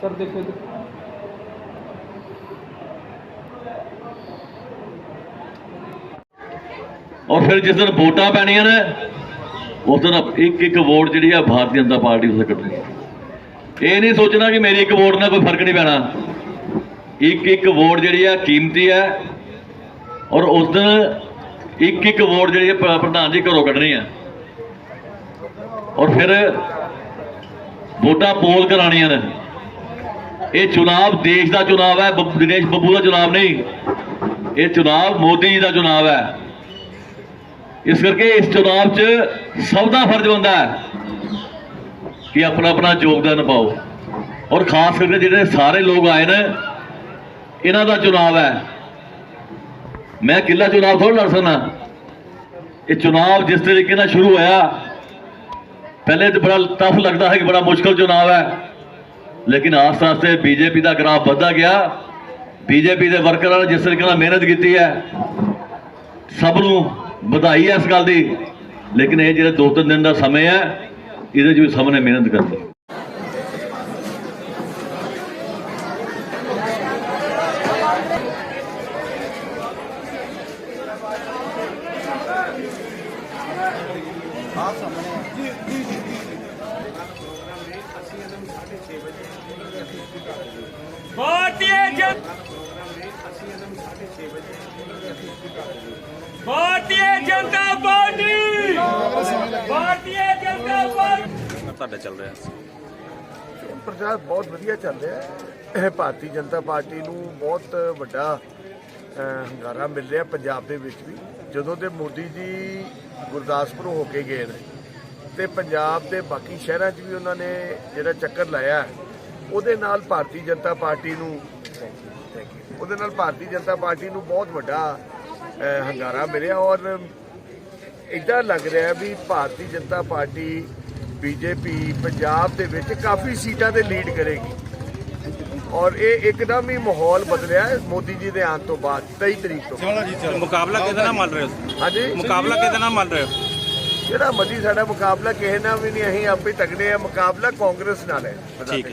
Sir, ਦੇਖੋ ਇੱਧਰ। ਔਰ ਫਿਰ ਜਿਸ ਦਿਨ ਵੋਟਾਂ ਪੈਣੀਆਂ ਨੇ, ਉਸ ਦਿਨ ਇੱਕ ਇੱਕ ਵੋਟ ਜਿਹੜੀ ਆ ਭਾਰਤੀ ਜਨਤਾ ਪਾਰਟੀ ਉਸੇ ਕੱਢਣੀ ਇਹ ਨਹੀਂ ਸੋਚਣਾ ਕਿ ਮੇਰੀ ਇੱਕ ਵੋਟ ਨਾਲ ਕੋਈ ਫ਼ਰਕ ਨਹੀਂ ਪੈਣਾ। ਇੱਕ ਇੱਕ ਵੋਟ ਜਿਹੜੀ ਆ ਕੀਮਤੀ ਹੈ ਔਰ ਉਸ ਦਿਨ ਇੱਕ ਇੱਕ ਵੋਟ ਜਿਹੜੀ ਆ ਪ੍ਰਧਾਨ ਜੀ ਘਰੋਂ ਕੱਢਣੀ ਆ। ਔਰ ਫਿਰ ਵੋਟਾਂ ਪੋਲ ਕਰਾਣੀਆਂ ਨੇ। ਇਹ ਚੁਣਾਵ ਦੇਸ਼ ਦਾ ਚੁਣਾਵ ਹੈ, ਬ- ਦਿਨੇਸ਼ ਬੱਬੂ ਦਾ ਚੁਣਾਵ ਨਹੀਂ। ਇਹ ਚੁਣਾਵ ਮੋਦੀ ਜੀ ਦਾ ਚੁਣਾਵ ਹੈ। ਇਸ ਕਰਕੇ ਇਸ ਚੁਣਾਵ 'ਚ ਸਭ ਦਾ ਫਰਜ਼ ਹੁੰਦਾ ਹੈ ਕਿ ਆਪਣਾ ਆਪਣਾ ਯੋਗਦਾਨ ਪਾਓ। ਔਰ ਖਾਸ ਕਰਕੇ ਜਿਹੜੇ ਸਾਰੇ ਲੋਕ ਆਏ ਨੇ, ਇਹਨਾਂ ਦਾ ਚੁਣਾਵ ਹੈ। ਮੈਂ ਕਿੱਲਾ ਚੁਣਾਵ ਥੋੜਾ ਲੜ ਸਕਦਾ। ਇਹ ਚੁਣਾਵ ਜਿਸ ਤਰੀਕੇ ਨਾਲ ਸ਼ੁਰੂ ਹੋਇਆ, ਪਹਿਲੇ ਤਾਂ ਬੜਾ ਟਫ ਲੱਗਦਾ ਹੈ ਕਿ ਬੜਾ ਮੁਸ਼ਕਲ ਚੁਣਾਵ ਹੈ। ਲੇਕਿਨ ਆਸਤੇ-ਆਸਤੇ ਬੀਜੇਪੀ ਦਾ ਗ੍ਰਾਫ ਵੱਧਦਾ ਗਿਆ। ਬੀਜੇਪੀ ਦੇ ਵਰਕਰਾਂ ਨੇ ਜਿਸ ਤਰੀਕੇ ਨਾਲ ਮਿਹਨਤ ਕੀਤੀ ਹੈ, ਸਭ ਨੂੰ ਵਧਾਈ ਹੈ ਇਸ ਗੱਲ ਦੀ। ਲੇਕਿਨ ਇਹ ਜਿਹੜਾ 2-3 ਦਿਨ ਦਾ ਸਮੇਂ ਹੈ, ਇਹਦੇ 'ਚ ਵੀ ਸਭ ਨੇ ਮਿਹਨਤ ਕਰਨੀ। ਪ੍ਰਚਾਰ ਬਹੁਤ ਵਧੀਆ ਚੱਲ ਰਿਹਾ ਹੈ। ਭਾਰਤੀ ਜਨਤਾ ਪਾਰਟੀ ਨੂੰ ਬਹੁਤ ਵੱਡਾ ਹੰਗਾਰਾ ਮਿਲ ਰਿਹਾ ਪੰਜਾਬ ਦੇ ਵਿੱਚ ਵੀ। ਜਦੋਂ ਦੇ ਮੋਦੀ ਜੀ ਗੁਰਦਾਸਪੁਰ ਹੋ ਕੇ ਗਏ ਨੇ ਤੇ ਪੰਜਾਬ ਦੇ ਬਾਕੀ ਸ਼ਹਿਰਾਂ 'ਚ ਵੀ ਉਹਨਾਂ ਨੇ ਜਿਹੜਾ ਚੱਕਰ ਲਾਇਆ ਉਹਦੇ ਨਾਲ ਭਾਰਤੀ ਜਨਤਾ ਪਾਰਟੀ ਨੂੰ ਉਹਦੇ ਨਾਲ ਭਾਰਤੀ ਜਨਤਾ ਪਾਰਟੀ ਨੂੰ ਬਹੁਤ ਵੱਡਾ ਹੁੰਗਾਰਾ ਮਿਲਿਆ ਔਰ ਇਦਾਂ ਲੱਗ ਰਿਹਾ ਵੀ ਭਾਰਤੀ ਜਨਤਾ ਪਾਰਟੀ ਬੀਜੇਪੀ ਪੰਜਾਬ ਦੇ ਵਿੱਚ ਕਾਫੀ ਸੀਟਾਂ ਤੇ ਲੀਡ ਕਰੇਗੀ। ਔਰ ਇਹ ਇੱਕਦਮ ਹੀ ਮਾਹੌਲ ਬਦਲਿਆ ਹੈ ਮੋਦੀ ਜੀ ਦੇ ਆਉਣ ਤੋਂ ਬਾਅਦ 23 ਤਰੀਕ ਤੋਂ। ਮੁਕਾਬਲਾ ਕਿਹਦੇ ਨਾਲ ਮੰਨ ਰਹੇ ਹੋ? ਹਾਂਜੀ? ਮੁਕਾਬਲਾ ਕਿਹਦੇ ਨਾਲ ਮੰਨ ਰਹੇ ਹੋ? ਜਿਹੜਾ ਮਰਜ਼ੀ ਸਾਡਾ ਮੁਕਾਬਲਾ ਕਿਸੇ ਨਾਲ ਵੀ ਨਹੀਂ ਅਸੀਂ ਆਪੇ ਤਗੜੇ ਆ ਮੁਕਾਬਲਾ ਕਾਂਗਰਸ ਨਾਲ ਹੈ। ਠੀਕ ਹੈ।